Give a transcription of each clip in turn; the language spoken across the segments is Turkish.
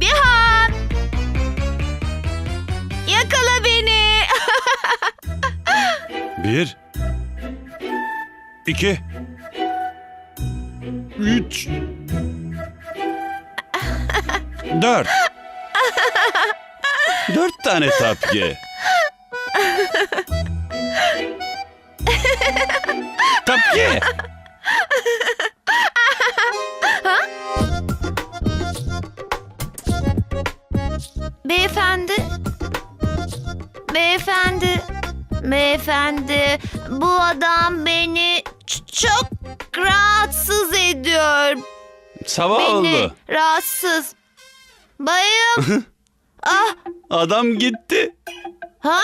Bihan! Yakala beni! Bir. iki, Üç. Dört. Dört tane tapki. tapki. Beyefendi. Beyefendi. Beyefendi. Bu adam beni çok rahatsız ediyor. Sabah Beni oldu. rahatsız. Bayım. ah, Adam gitti. ha?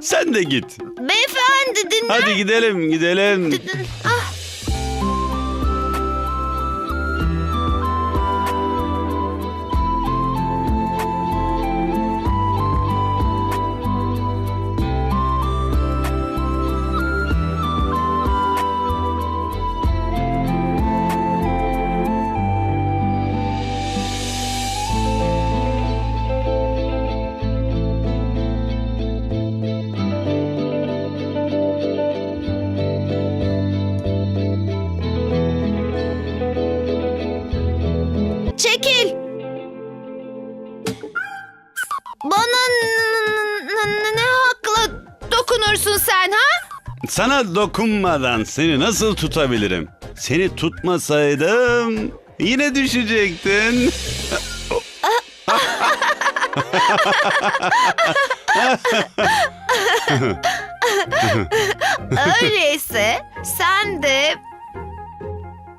Sen de git. Beyefendi dinle. Hadi gidelim gidelim. Ah. Sana dokunmadan seni nasıl tutabilirim? Seni tutmasaydım yine düşecektin. Öyleyse sen de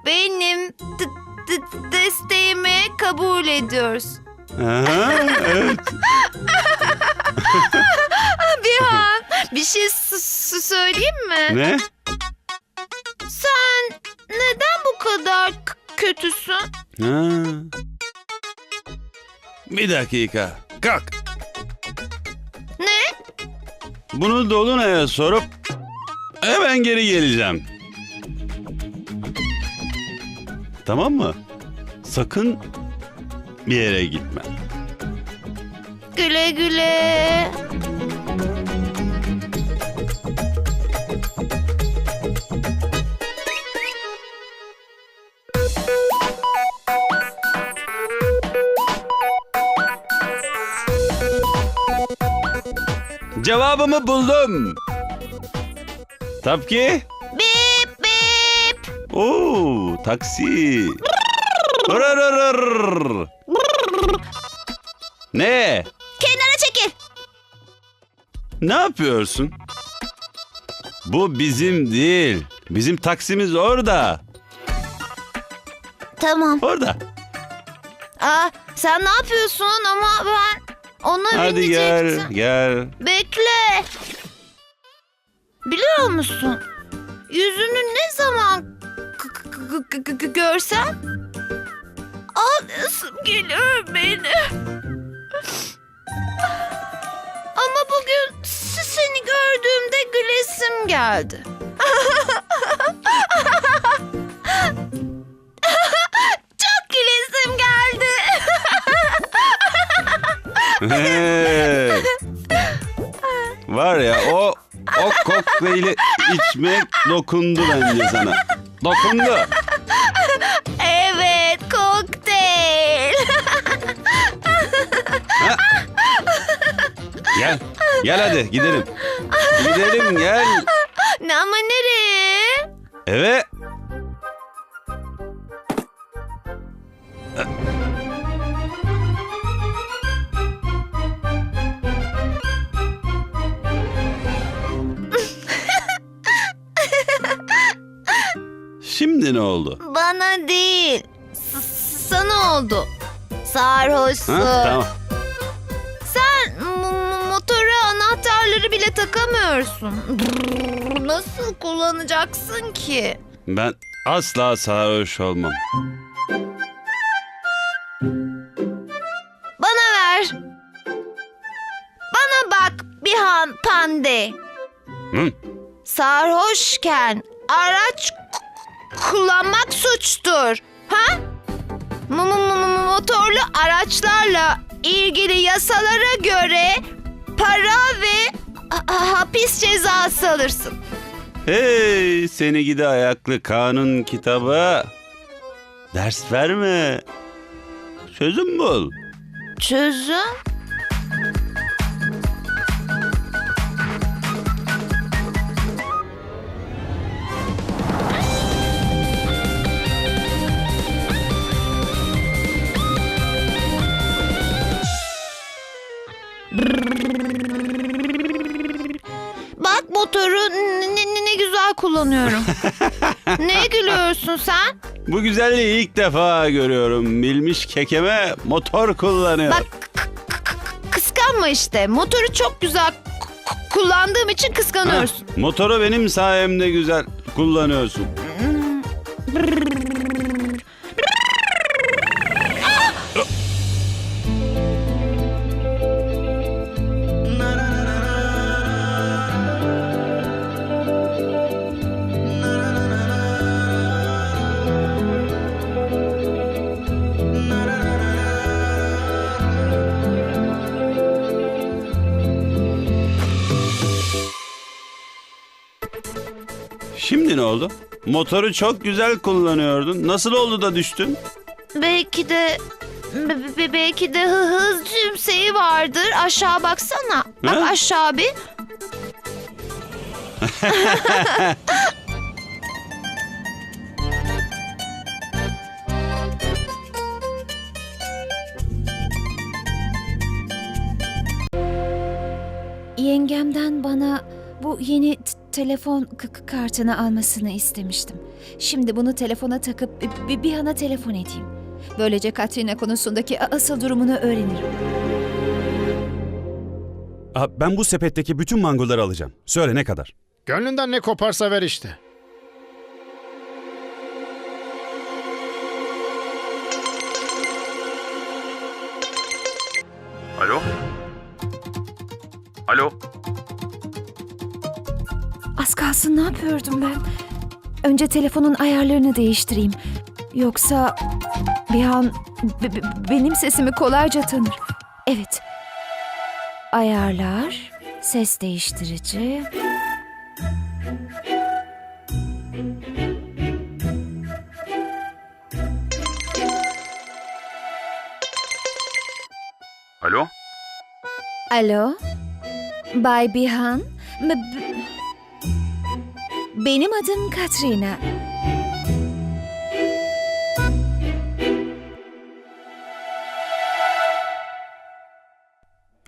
benim desteğimi kabul ediyorsun. Aha, evet. Bir şey s- s- söyleyeyim mi? Ne? Sen neden bu kadar kötüsün? Ha. Bir dakika. Kalk. Ne? Bunu Dolunay'a sorup hemen geri geleceğim. Tamam mı? Sakın bir yere gitme. Güle güle. Cevabımı buldum. Tapki. Bip bip. Oo, taksi. Ne? Kenara çekil. Ne yapıyorsun? Bu bizim değil. Bizim taksimiz orada. Tamam. Orada. Aa, sen ne yapıyorsun ama ben ona Hadi gel, binecektim. gel. Bekle. Biliyor musun? Yüzünü ne zaman görsem ağlayasım geliyor beni. Ama bugün seni gördüğümde gülesim geldi. Var ya o o kokteyli içmek dokundu bence sana. Dokundu. Evet, kokteyl. Gel. Gel hadi gidelim. Gidelim gel. Ne ama nereye? Eve. Oldu? Bana değil. S- sana oldu. Sarhoşsun. Ha, tamam. Sen motora anahtarları bile takamıyorsun. Brrr, Nasıl kullanacaksın ki? Ben asla sarhoş olmam. Bana ver. Bana bak Bihan Pande. Hı? Sarhoşken araç kullanmak suçtur. Ha? mu- motorlu araçlarla ilgili yasalara göre para ve ha- ha- hapis cezası alırsın. Hey seni gidi ayaklı kanun kitabı. Ders verme. Çözüm bul. Çözüm? Bak motoru ne, ne- ne güzel kullanıyorum. Neye gülüyorsun sen? Bu güzelliği ilk defa görüyorum. Bilmiş kekeme motor kullanıyor. Bak kıskanma işte. Motoru çok güzel kullandığım için kıskanıyorsun. motoru benim sayemde güzel kullanıyorsun. Motoru çok güzel kullanıyordun. Nasıl oldu da düştün? Belki de be- be- belki de hı- hız tümseyi vardır. Aşağı baksana. Bak Ha? aşağı bir. Yengemden bana bu yeni telefon kartını almasını istemiştim. Şimdi bunu telefona takıp bi- bi- bir ana telefon edeyim. Böylece Katrina konusundaki asıl durumunu öğrenirim. Aa, Ben bu sepetteki bütün mangoları alacağım. Söyle ne kadar? Gönlünden ne koparsa ver işte. Alo? Alo? Kalsın ne yapıyordum ben? Önce telefonun ayarlarını değiştireyim. Yoksa bir an be- be- benim sesimi kolayca tanır. Evet. Ayarlar, ses değiştirici. Alo? Alo? Bay Bihan? B- benim adım Katrina.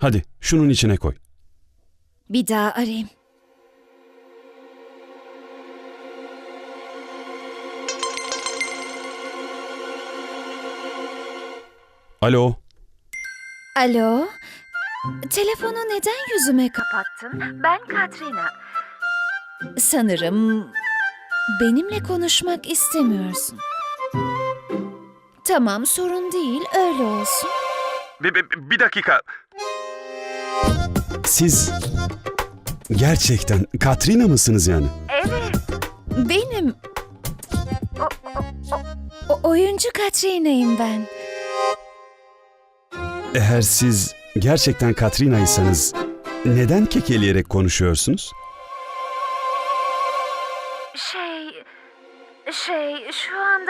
Hadi şunun içine koy. Bir daha arayayım. Alo? Alo? Telefonu neden yüzüme kapattın? Ben Katrina. Sanırım benimle konuşmak istemiyorsun. Tamam sorun değil öyle olsun. Bir, bir, bir dakika. Siz gerçekten Katrina mısınız yani? Benim o, o- o- o- oyuncu Katrina'yım ben. Eğer siz gerçekten Katrina'ysanız neden kekeleyerek konuşuyorsunuz?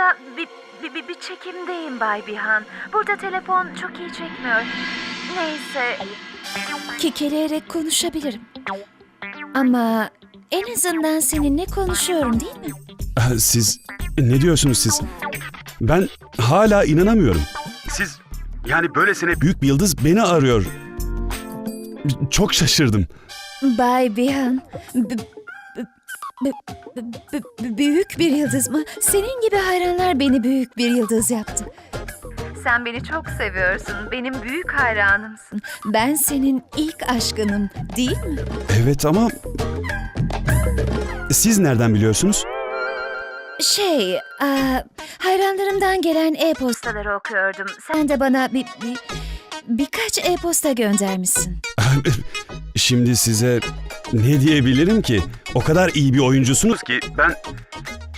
Anda bir, bir, bir, bir çekimdeyim Bay Bihan. Burada telefon çok iyi çekmiyor. Neyse, Kekeleyerek konuşabilirim. Ama en azından seninle konuşuyorum değil mi? Siz ne diyorsunuz siz? Ben hala inanamıyorum. Siz yani böylesine büyük bir yıldız beni arıyor. Çok şaşırdım. Bay Bihan, büyük bir yıldız mı? Senin gibi hayranlar beni büyük bir yıldız yaptı. sen beni çok seviyorsun. Benim büyük hayranımsın. Ben senin ilk aşkınım, değil mi? Evet ama siz nereden biliyorsunuz? Şey, aa, hayranlarımdan gelen e-posta. Postaları okuyordum. Sen Sen de bana bir, bir birkaç e-posta göndermişsin. Şimdi size ne diyebilirim ki? O kadar iyi bir oyuncusunuz ki ben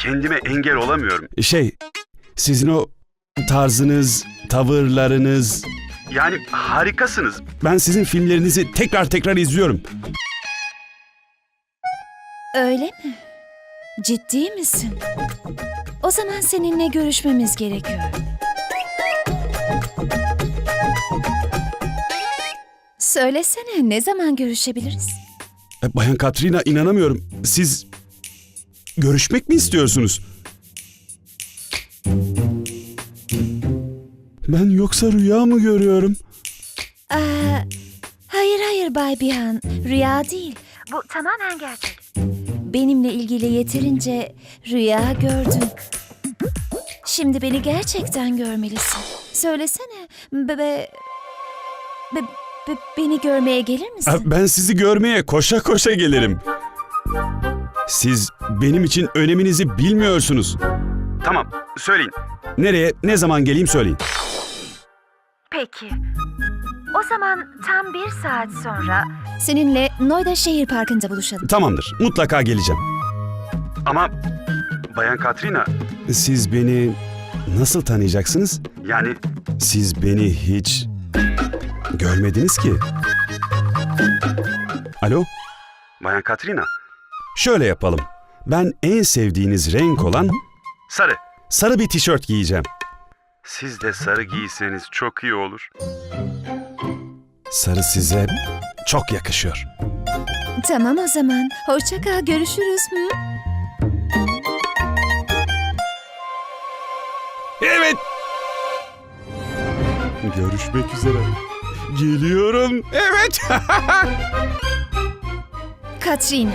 kendime engel olamıyorum. Şey, sizin o tarzınız, tavırlarınız... Yani harikasınız. Ben sizin filmlerinizi tekrar tekrar izliyorum. Öyle mi? Ciddi misin? O zaman seninle görüşmemiz gerekiyor. Söylesene ne zaman görüşebiliriz? E, Bayan Katrina inanamıyorum. Siz görüşmek mi istiyorsunuz? Ben yoksa rüya mı görüyorum? Aa, hayır hayır Bay Bihan, rüya değil. Bu tamamen gerçek. Benimle ilgili yeterince rüya gördün. Şimdi beni gerçekten görmelisin. Söylesene, be, be, be- beni görmeye gelir misin? Ben sizi görmeye koşa koşa gelirim. Siz benim için öneminizi bilmiyorsunuz. Tamam, söyleyin. Nereye, ne zaman geleyim söyleyin. Peki. O zaman tam bir saat sonra Seninle Noida Şehir Parkı'nda buluşalım. Tamamdır, mutlaka geleceğim. Ama Bayan Katrina... Siz beni nasıl tanıyacaksınız? Yani siz beni hiç görmediniz ki. Alo? Bayan Katrina. Şöyle yapalım. Ben en sevdiğiniz renk olan... Sarı. Sarı bir tişört giyeceğim. Siz de sarı giyseniz çok iyi olur. Sarı size çok yakışıyor. Tamam o zaman. Hoşça kal, görüşürüz. Hı? Evet. Görüşmek üzere. Geliyorum. Evet. Katrina.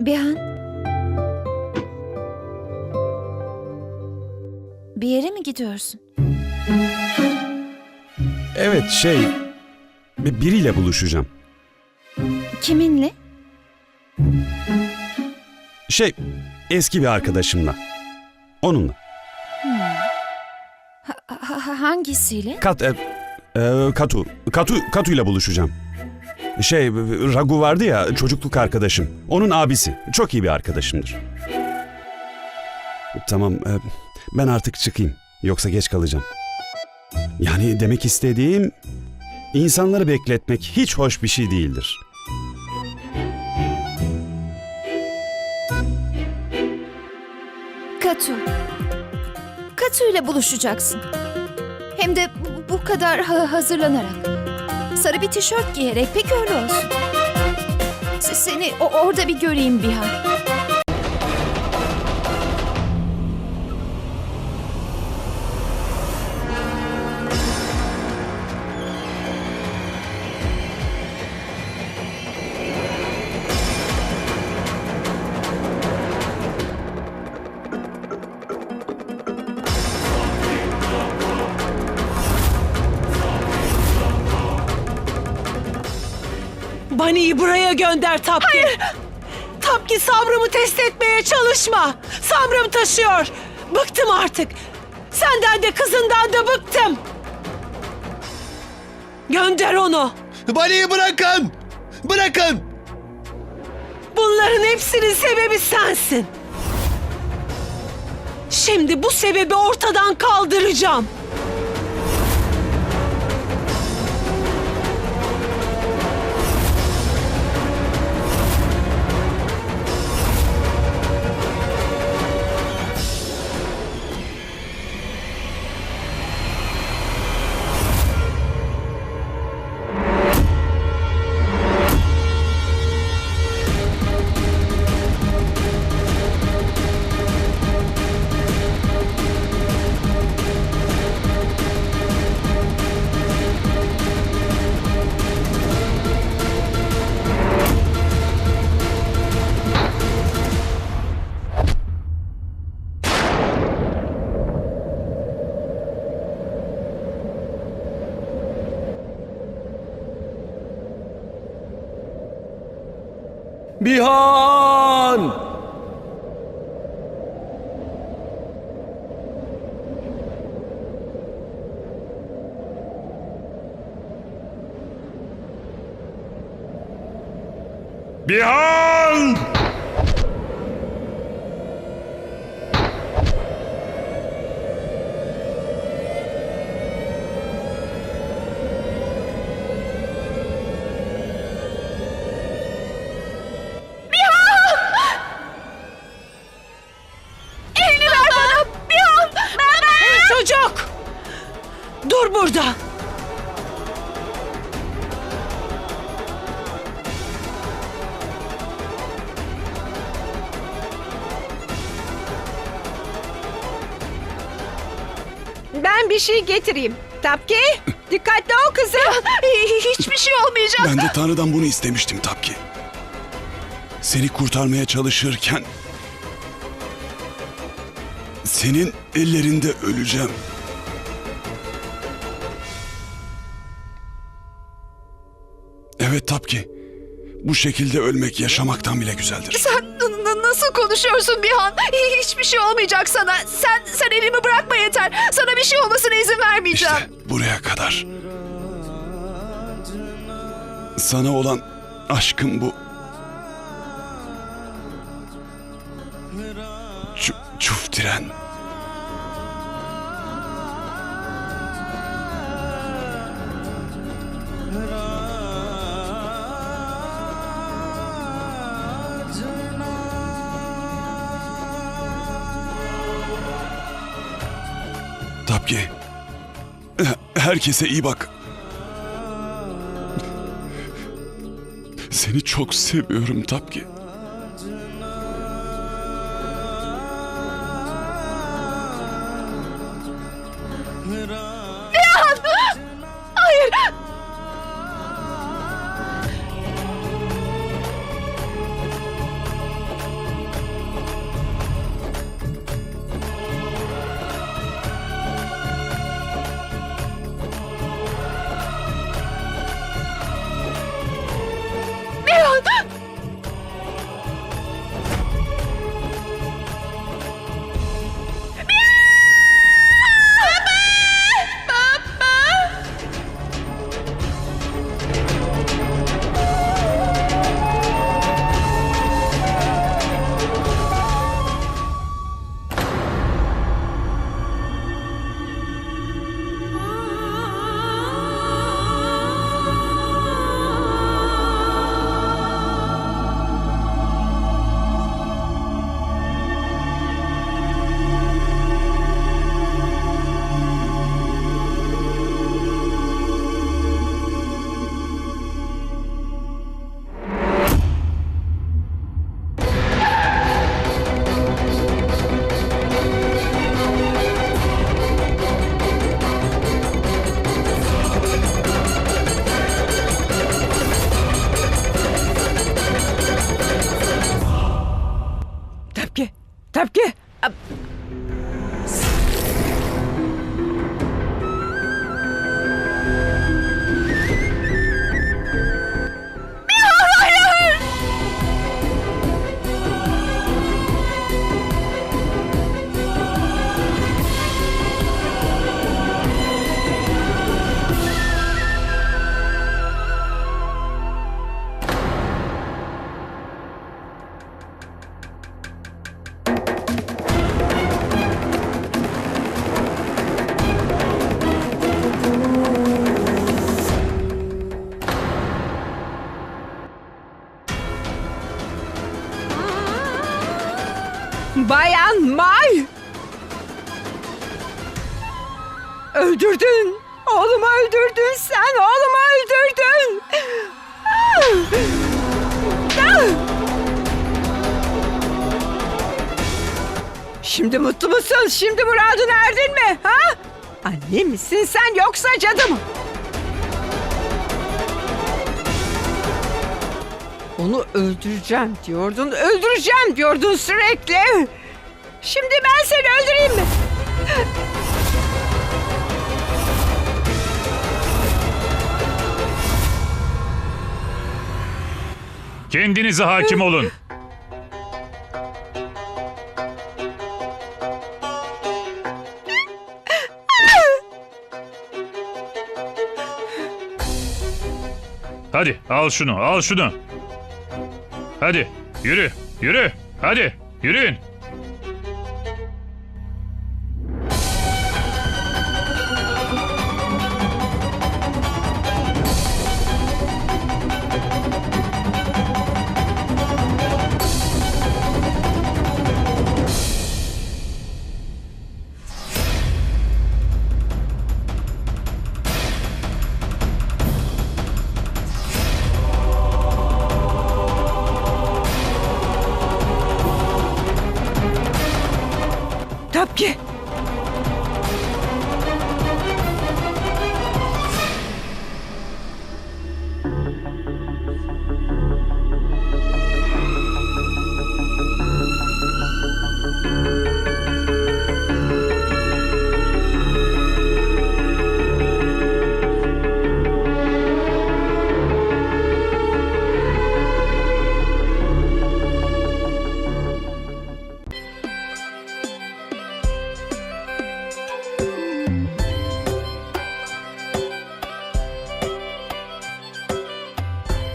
Bihan. Bir yere mi gidiyorsun? evet şey biriyle buluşacağım. Kiminle? Şey eski bir arkadaşımla. Onunla. Ha- ha- hangisiyle? Kat e, e, Katu. Katu Katu ile buluşacağım. Şey Ragu vardı ya çocukluk arkadaşım. Onun abisi. Çok iyi bir arkadaşımdır. Tamam e, ben artık çıkayım. Yoksa geç kalacağım. Yani demek istediğim insanları bekletmek hiç hoş bir şey değildir. Katu. Katu ile buluşacaksın. Hem de bu- kadar ha- hazırlanarak. Sarı bir tişört giyerek pek öyle olsun. Se- Seni orada bir göreyim Bihan. Bunny'i buraya gönder Tapki. Hayır. Tapki sabrımı test etmeye çalışma. Sabrım taşıyor. Bıktım artık. Senden de kızından da bıktım. Gönder onu. Bali'yi bırakın! Bırakın! Bunların hepsinin sebebi sensin. Şimdi bu sebebi ortadan kaldıracağım. Bihan! Bihan! Burada. Ben bir şey getireyim. Tapki, dikkatli ol kızım. Ah, hiçbir şey olmayacak. Ben de Tanrı'dan bunu istemiştim Tapki. Seni kurtarmaya çalışırken senin ellerinde öleceğim. Evet Tapki. Bu şekilde ölmek yaşamaktan bile güzeldir. Sen nasıl konuşuyorsun Bihan? Hiçbir şey olmayacak sana. Sen sen elimi bırakma yeter. Sana bir şey olmasına izin vermeyeceğim. İşte buraya kadar. Sana olan aşkım bu. Ç- çuf tren. Tapki. Herkese iyi bak. Seni çok seviyorum Tapki. Şimdi mutlu musun? Şimdi muradına erdin mi? Ha? Anne misin sen yoksa cadı mı? Onu öldüreceğim diyordun, öldüreceğim diyordun sürekli. Şimdi ben seni öldüreyim mi? Kendinize hakim olun. Hadi al şunu, al şunu. Hadi yürü, yürü. Hadi yürüyün. Tapki,